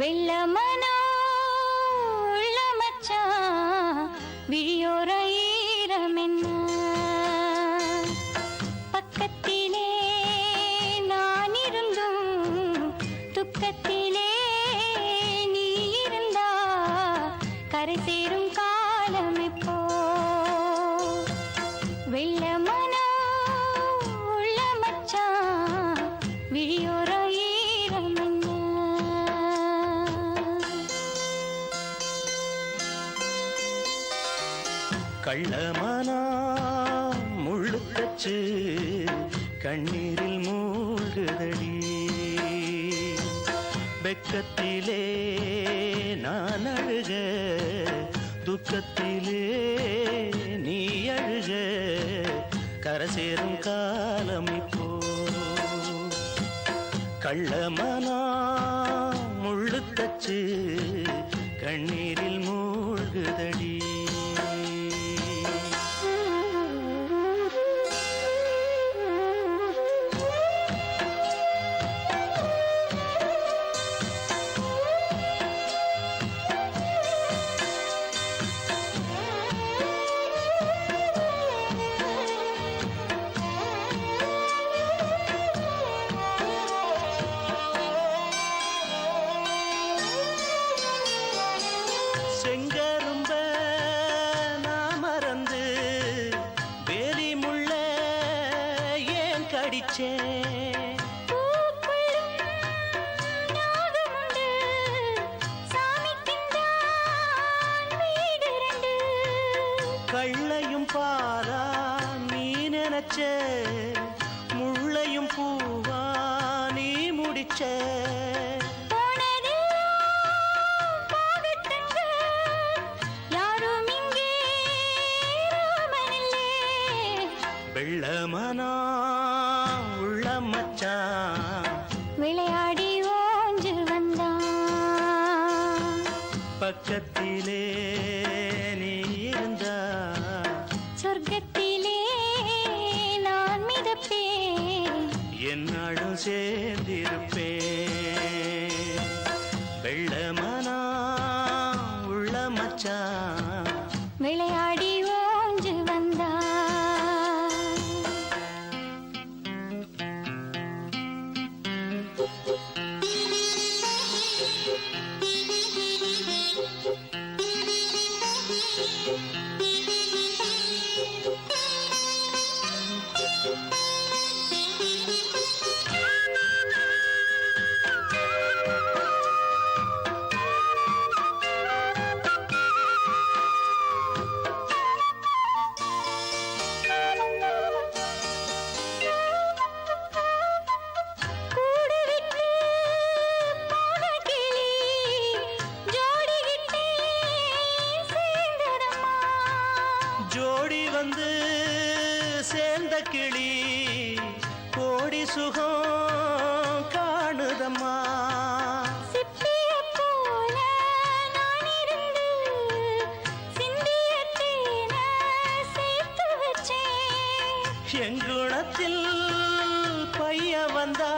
வெள்ளமனோ உள்ள விழியோர ஈரமென்ன. பக்கத்திலே நான் இருந்தும் துக்கத்திலே நீ இருந்தா கரை சேரும் காலம் இப்போ. கள்ளமானா முள்ளுக்கச்சு கண்ணீரில் மூழ்குதடி. வெக்கத்திலே நான் அழுக துக்கத்திலே நீ அழுக கரசேரும் காலம் இப்போ. கள்ளமானா முள்ளுக்கச்சு கண்ணீரில் மூழ்குதடி. ஏன் கள்ளையும் பாரா நீ நினைச்ச முள்ளையும் பூவா நீ முடிச்ச. வெள்ளமனா உள்ள மச்சான் விளையாடி ஓஞ்சு வந்தான் பக்கத்திலே நீ இருந்தா. சொர்க்கத்திலே நான் மிதப்பேன். என்னாடும் சேர்ந்திருப்பேன். வெள்ளமனா உள்ள மச்சான் வந்து சேர்ந்த கிளி கோடி சுகம் காணுதம்மா. எங்குணத்தில் பைய வந்தா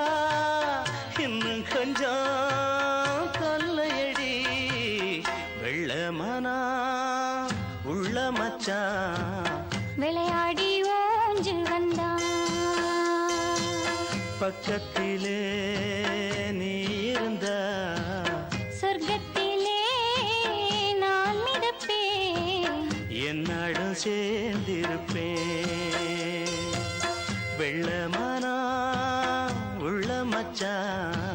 இன்னும் கொஞ்சம் தொல்லையடி வெள்ளமனா உள்ள மச்சான் பக்கத்திலே நீ இருந்தா சொர்க்கத்திலே நான் மிதப்பேன். என்னாடும் சேர்ந்திருப்பேன். வெள்ளமானா உள்ள மச்சான்